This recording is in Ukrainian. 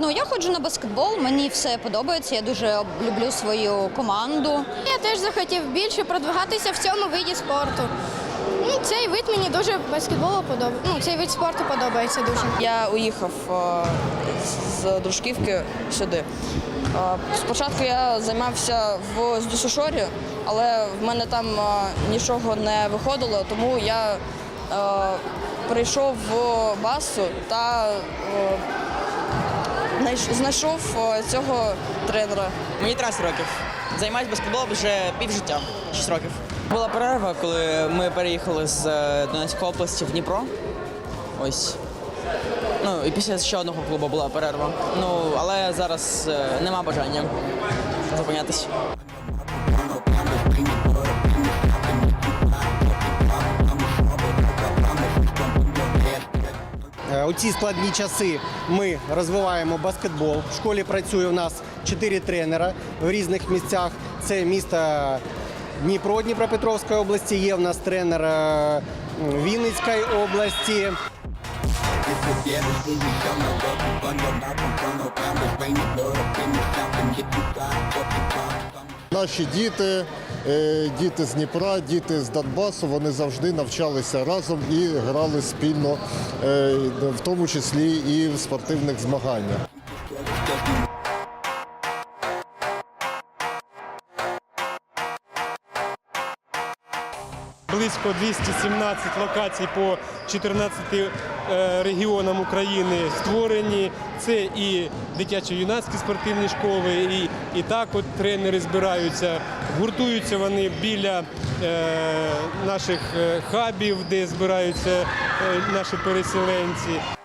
Ну я ходжу на баскетбол, мені все подобається. Я дуже люблю свою команду. Я теж захотів більше продвигатися в цьому виді спорту. Ну, цей вид мені дуже баскетболу подобається. Ну, цей вид спорту подобається дуже. Я уїхав е, з дружківки сюди. Е, Спочатку я займався в Здюсушорі, але в мене там е, нічого не виходило, тому я прийшов в басу та знайшов цього тренера. Мені 13 років. Займаюся баскетболом вже півжиття, 6 років. Була перерва, коли ми переїхали з е, Донецької області в Дніпро. Ось. Ну, і після ще одного клубу була перерва. Ну, але зараз е, нема бажання зупинятись. У ці складні часи ми розвиваємо баскетбол. В школі працює у нас чотири тренера в різних місцях. Це місто Дніпро Дніпропетровської області. Є в нас тренер е, Вінницької області. Наші діти, е, діти з Дніпра, діти з Донбасу, вони завжди навчалися разом і грали спільно, е, в тому числі і в спортивних змаганнях. Близько 217 локацій по 14 е, регіонам України створені. Це і дитячо-юнацькі спортивні школи, і, і так от тренери збираються. Гуртуються вони біля е, наших е, хабів, де збираються е, наші переселенці.